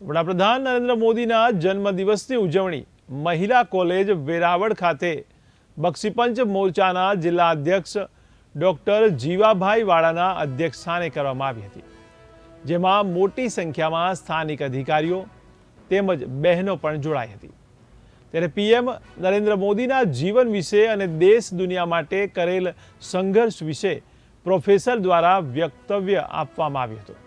વડાપ્રધાન નરેન્દ્ર મોદીના જન્મદિવસની ઉજવણી મહિલા કોલેજ વેરાવળ ખાતે બક્ષીપંચ મોરચાના જિલ્લા અધ્યક્ષ ડૉક્ટર જીવાભાઈ વાળાના અધ્યક્ષસ્થાને કરવામાં આવી હતી, જેમાં મોટી સંખ્યામાં સ્થાનિક અધિકારીઓ તેમજ બહેનો પણ જોડાઈ હતી. ત્યારે પીએમ નરેન્દ્ર મોદીના જીવન વિશે અને દેશ દુનિયા માટે કરેલ સંઘર્ષ વિશે પ્રોફેસર દ્વારા વક્તવ્ય આપવામાં આવ્યું હતું.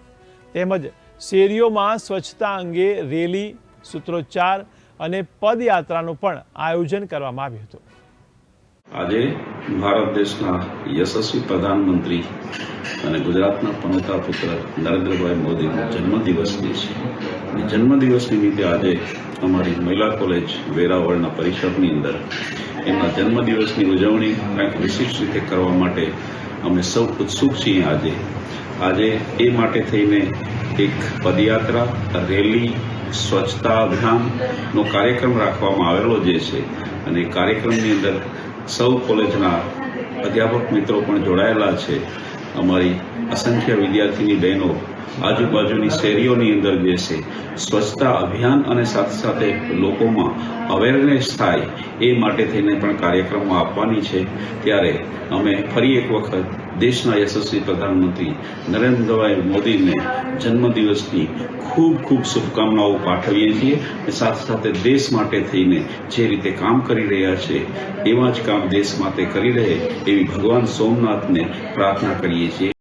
તેમજ શેરીઓમાં સ્વચ્છતા અંગે રેલી, સૂત્રોચ્ચાર અને પદયાત્રાનું પણ આયોજન કરવામાં આવ્યું હતું. આજે ભારત દેશના યશસ્વી પ્રધાનમંત્રી અને ગુજરાતના પનોતા પુત્ર નરેન્દ્રભાઈ મોદીનો જન્મદિવસની છે. જન્મદિવસ નિમિત્તે આજે અમારી મહિલા કોલેજ વેરાવળના પરિષદની અંદર એમના જન્મદિવસની ઉજવણી કંઈક વિશિષ્ટ રીતે કરવા માટે અમે સૌ ઉત્સુક છીએ આજે. આજે એ માટે થઈને એક પદયાત્રા, રેલી, સ્વચ્છતા અભિયાનનો કાર્યક્રમ રાખવામાં આવેલો જે છે. અને કાર્યક્રમની અંદર સૌ કોલેજના અધ્યાપક મિત્રો પણ જોડાયેલા છે. અમારી અસંખ્ય વિદ્યાર્થીની બહેનો, આજુબાજુની શેરીઓની અંદર જે છે, સ્વચ્છતા અભિયાન અને સાથે સાથે લોકોમાં અવેરનેસ થાય એ માટે થઈને પણ કાર્યક્રમો આપવાની છે. ત્યારે અમે ફરી એક વખત દેશના યશસ્વી પ્રધાનમંત્રી નરેન્દ્રભાઈ મોદીને જન્મદિવસની ખૂબ ખૂબ શુભકામનાઓ પાઠવીએ છીએ અને સાથે સાથે દેશ માટે થઈને જે રીતે કામ કરી રહ્યા છે, એવા જ કામ દેશ માટે કરી રહે એવી ભગવાન સોમનાથને પ્રાર્થના કરીએ છીએ.